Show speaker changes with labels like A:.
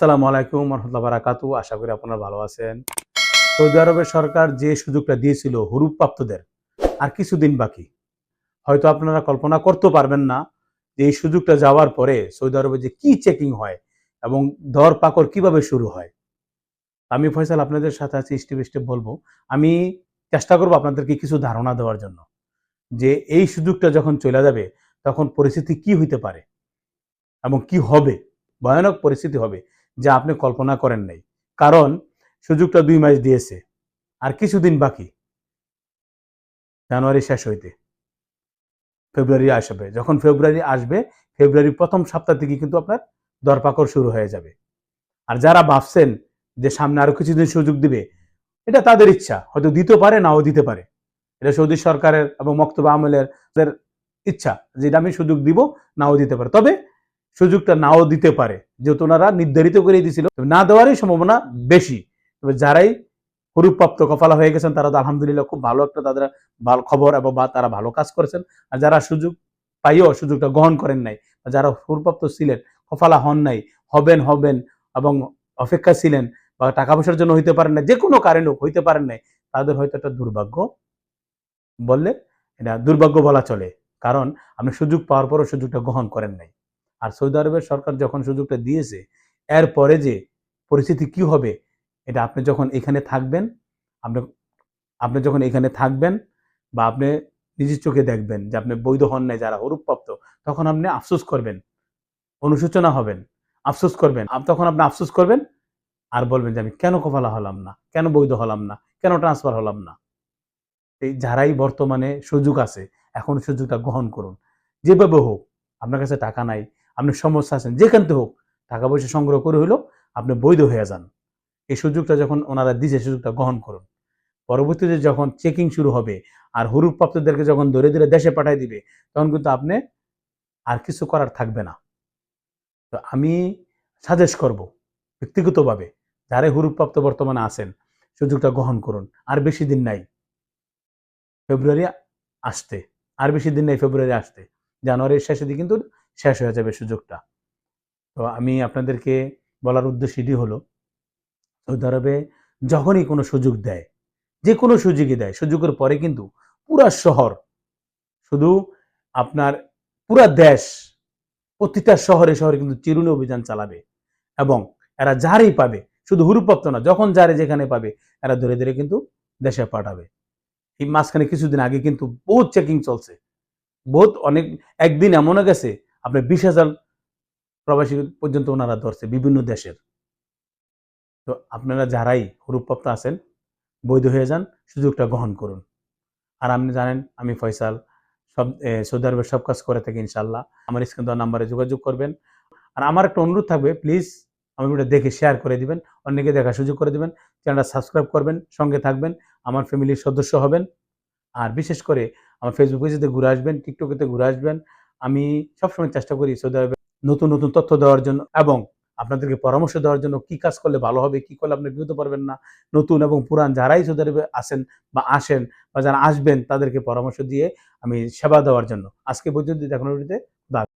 A: আসসালামু আলাইকুম রহমতুল্লাহ বারাকাতু। আশা করি আপনারা ভালো আছেন। সৌদি আরবের সরকার যে সুযোগটা দিয়েছিল হুরুপ প্রাপ্তদের আর কিছুদিন বাকি। হয়তো আপনারা কল্পনা করতে পারবেন না যে এই সুযোগটা যাওয়ার পরে সৌদি আরবে যে কি চেকিং হয় এবং দর পাকড় কীভাবে শুরু হয়। আমি ফয়সাল আপনাদের সাথে আছি, স্টেপ স্টেপ বলব। আমি চেষ্টা করব আপনাদেরকে কিছু ধারণা দেওয়ার জন্য যে এই সুযোগটা যখন চলে যাবে, তখন পরিস্থিতি কি হইতে পারে এবং কি হবে? ভয়ানক পরিস্থিতি হবে। যা আপনি কল্পনা করেন নাই। কারণ সুযোগটা দুই মাস দিয়েছে, আর কিছুদিন বাকি। জানুয়ারি শেষ হইতে। ফেব্রুয়ারি আসবে। যখন ফেব্রুয়ারি আসবে, ফেব্রুয়ারির প্রথম সপ্তাহ থেকে কিন্তু আপনার দরপাকড় শুরু হয়ে যাবে। আর যারা ভাবছেন যে সামনে আরও কিছুদিন সুযোগ দিবে, এটা তাদের ইচ্ছা। হয়তো দিতে পারে, নাও দিতে পারে। এটা সৌদি সরকারের এবং মক্তব্য আমলের ইচ্ছা যে এটা আমি সুযোগ দিব, নাও দিতে পারে। তবে সুযোগটা নাও দিতে পারে। যেহেতু ওনারা নির্ধারিত করে দিয়েছিল না দেওয়ারই সম্ভাবনা বেশি। তবে যারাই হরুপ্রাপ্ত কপালা হয়ে গেছেন, তারা তো আলহামদুলিল্লাহ খুব ভালো একটা তাদের ভালো খবর এবং বা তারা ভালো কাজ করেছেন। আর যারা সুযোগ পাইও, সুযোগটা গ্রহণ করেন নাই যারা হরুপ্রাপ্ত ছিলেন, কপালা হন নাই, হবেন হবেন এবং অপেক্ষা ছিলেন, বা টাকা পয়সার জন্য হইতে পারেন না যে কোনো কারণে হইতে পারেন নাই, তাদের হয়তো একটা দুর্ভাগ্য বললে, এটা দুর্ভাগ্য বলা চলে। কারণ আপনি সুযোগ পাওয়ার পরও সুযোগটা গ্রহণ করেন নাই। আর সৌদি আরবের সরকার যখন সুযোগটা দিয়েছে, এরপরে যে পরিস্থিতি কি হবে, এটা আপনি যখন এখানে থাকবেন, আপনি আপনি যখন এখানে থাকবেন বা আপনি নিজের চোখে দেখবেন যে আপনি বৈধ হন নাই, যারা হরুপ্রাপ্ত তখন আপনি আফসোস করবেন, অনুশোচনা হবেন, আফসোস করবেন। তখন আপনি আফসোস করবেন আর বলবেন যে আমি কেন কপালা হলাম না, কেন বৈধ হলাম না, কেন ট্রান্সফার হলাম না। এই যারাই বর্তমানে সুযোগ আছে, এখন সুযোগটা গ্রহণ করুন। যেভাবে হোক, আপনার কাছে টাকা নাই আপনি সমস্যা আছেন, যেখান থেকে হোক, টাকা পয়সা সংগ্রহ করে হইলেও আপনি বৈধ হয়ে যান। এই সুযোগটা যখন ওনারা দিছে সুযোগটা গ্রহণ করুন। পরবর্তীতে যখন চেকিং শুরু হবে, আর হুরুপ্রাপ্তদেরকে যখন ধরে ধরে দেশে পাঠিয়ে দিবে, তখন কিন্তু আপনি আর কিছু করার থাকবে না। তো আমি সাজেস্ট করব, ব্যক্তিগতভাবে যারাই হুরুপ্রাপ্ত বর্তমানে আছেন, সুযোগটা গ্রহণ করুন। আর বেশি দিন নাই। ফেব্রুয়ারি আসতে, আর বেশি দিন নাই ফেব্রুয়ারি আসতে। জানুয়ারির শেষে দিকে কিন্তু শেষ হয়ে যাবে সুযোগটা। তো আমি আপনাদেরকে বলার উদ্দেশ্য এটি হলো, সৌদি আরবে যখনই কোনো সুযোগ দেয়, যে কোনো সুযোগই দেয়, সুযোগের পরে কিন্তু পুরা শহর, শুধু আপনার পুরা দেশ, প্রতিটা শহরে শহরে কিন্তু চিরুনি অভিযান চালাবে এবং এরা যারই পাবে, শুধু হুরুপ্রাপ্ত না, যখন যারে যেখানে পাবে, এরা ধরে ধরে কিন্তু দেশে পাঠাবে। এই মাঝখানে কিছুদিন আগে কিন্তু বহুত চেকিং চলছে, বহুত অনেক, একদিন এমনও গেছে আপনার বিশ হাজার প্রবাসী পর্যন্ত ওনারা ধরছে বিভিন্ন দেশের। তো আপনারা যারাই হুরুপ্রাপ্ত আছেন, বৈধ হয়ে যান, সুযোগটা গ্রহণ করুন। আর আপনি জানেন, আমি ফয়সাল, সব সৌদি আরবের সব কাজ করে থাকি ইনশাল্লাহ আমার স্ক্রিন দেওয়া নাম্বারে যোগাযোগ করবেন। আর আমার একটা অনুরোধ থাকবে, প্লিজ আমার ভিডিও দেখে শেয়ার করে দিবেন, অন্যকে দেখার সুযোগ করে দিবেন, চ্যানেলটা সাবস্ক্রাইব করবেন, সঙ্গে থাকবেন, আমার ফ্যামিলির সদস্য হবেন। আর বিশেষ করে আমার ফেসবুক পেজেতে ঘুরে আসবেন টিকটকেতে ঘুরে আসবেন আমি সবসময় চেষ্টা করি সৌদি আরবে নতুন নতুন তথ্য দেওয়ার জন্য এবং আপনাদেরকে পরামর্শ দেওয়ার জন্য কি কাজ করলে ভালো হবে, কি করলে আপনি বিরত পারবেন না। নতুন এবং পুরান যারাই সৌদি আরবে আসেন বা আসেন বা যারা আসবেন, তাদেরকে পরামর্শ দিয়ে আমি সেবা দেওয়ার জন্য। আজকে পর্যন্ত দেখানোর